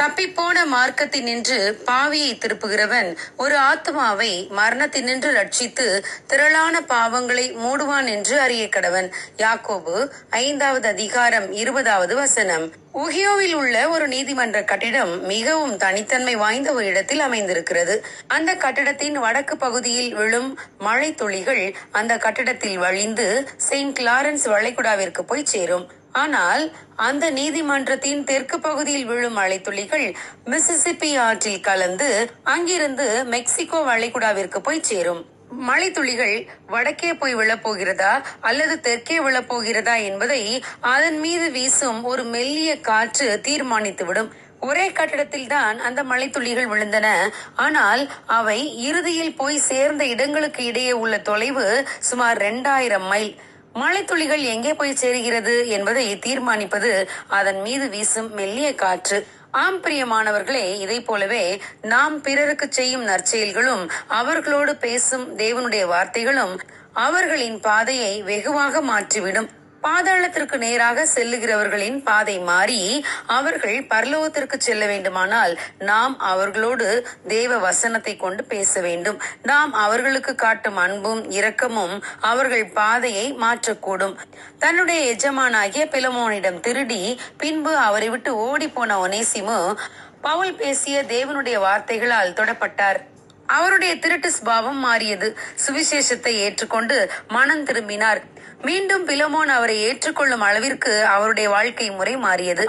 தப்பிப்போன மார்க்கத்தினின்று பாவியை திருப்புகிறவன் ஒரு ஆத்மாவை மரணத்தினின்று ரட்சித்து திரளான பாவங்களை மூடுவான் என்று அறிய கடவன். யாக்கோபு ஐந்தாவது அதிகாரம் இருபதாவது வசனம். உகியோவில் உள்ள ஒரு நீதிமன்ற கட்டிடம் மிகவும் தனித்தன்மை வாய்ந்த ஒரு இடத்தில் அமைந்திருக்கிறது. அந்த கட்டிடத்தின் வடக்கு பகுதியில் விழும் மழை துளிகள் அந்த கட்டிடத்தில் வழிந்து செயின்ட் லாரன்ஸ் வளைகுடாவிற்கு போய் சேரும். ஆனால் அந்த நீதிமன்றத்தின் தெற்கு பகுதியில் விழும் மழைத்துளிகள் மிசிசிப்பி ஆற்றில் கலந்து அங்கிருந்து மெக்சிகோ வளைகுடாவிற்கு போய் சேரும். மழைத்துளிகள் வடக்கே போய் விழப்போகிறதா அல்லது தெற்கே விழப்போகிறதா என்பதை அதன் மீது வீசும் ஒரு மெல்லிய காற்று தீர்மானித்துவிடும். ஒரே கட்டிடத்தில் தான் அந்த மழைத்துளிகள் விழுந்தன. ஆனால் அவை இறுதியில் போய் சேர்ந்த இடங்களுக்கு இடையே உள்ள தொலைவு சுமார் இரண்டாயிரம் மைல். மழைத்துளிகள் எங்கே போய் சேருகிறது என்பதை தீர்மானிப்பது அதன் மீது வீசும் மெல்லிய காற்று. ஆம் பிரியமானவர்களே இதை போலவே நாம் பிறருக்கு செய்யும் நற்செயல்களும் அவர்களோடு பேசும் தேவனுடைய வார்த்தைகளும் அவர்களின் பாதையை வெகுவாக மாற்றிவிடும். பாதாளத்திற்கு நேராக செல்லுகிறவர்களின் பாதை மாறி அவர்கள் பரலோகத்திற்கு செல்ல வேண்டுமானால் நாம் அவர்களோடு தேவ வசனத்தை கொண்டு பேச வேண்டும். நாம் அவர்களுக்கு காட்டும் அன்பும் இரக்கமும் அவர்கள் பாதையை மாற்றக்கூடும். தன்னுடைய எஜமானாகிய பிலமோனிடம் திருடி பின்பு அவரை விட்டு ஓடி போன ஒனேசிமு பவுல் பேசிய தேவனுடைய வார்த்தைகளால் தொடப்பட்டார். அவருடைய திருட்டு சுபாவம் மாறியது. சுவிசேஷத்தை ஏற்றுக்கொண்டு மனம் திரும்பினார். மீண்டும் பிலமோன் அவரை ஏற்றுக்கொள்ளும் அளவிற்கு அவருடைய வாழ்க்கை முறை மாறியது.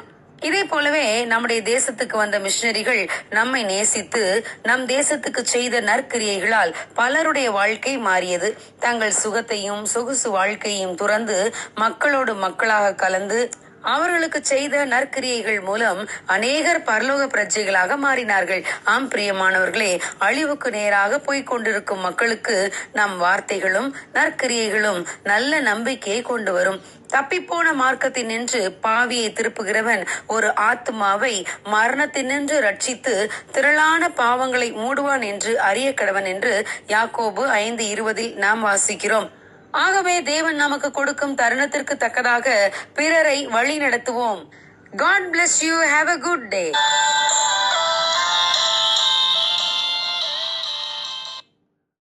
இதே போலவே நம்முடைய தேசத்துக்கு வந்த மிஷினரிகள் நம்மை நேசித்து நம் தேசத்துக்கு செய்த நற்கிரியைகளால் பலருடைய வாழ்க்கை மாறியது. தங்கள் சுகத்தையும் சொகுசு வாழ்க்கையையும் துறந்து மக்களோடு மக்களாக கலந்து அவர்களுக்கு செய்த நற்கிரியைகள் மூலம் அநேகர் பரலோக பிரஜைகளாக மாறினார்கள். ஆம் பிரியமானவர்களே அழிவுக்கு நேராக போய்கொண்டிருக்கும் மக்களுக்கு நம் வார்த்தைகளும் நற்கிரியைகளும் நல்ல நம்பிக்கையை கொண்டு வரும். தப்பிப்போன மார்க்கத்தினின்று பாவியை திருப்புகிறவன் ஒரு ஆத்மாவை மரணத்தினின்று ரட்சித்து திரளான பாவங்களை மூடுவான் என்று அறிய கடவன் என்று யாக்கோபு ஐந்து இருபதில் நாம் வாசிக்கிறோம். ஆகவே தேவன் நமக்கு கொடுக்கும் தருணத்திற்கு தக்கதாக பிறரை வழி நடத்துவோம் God bless you have a good day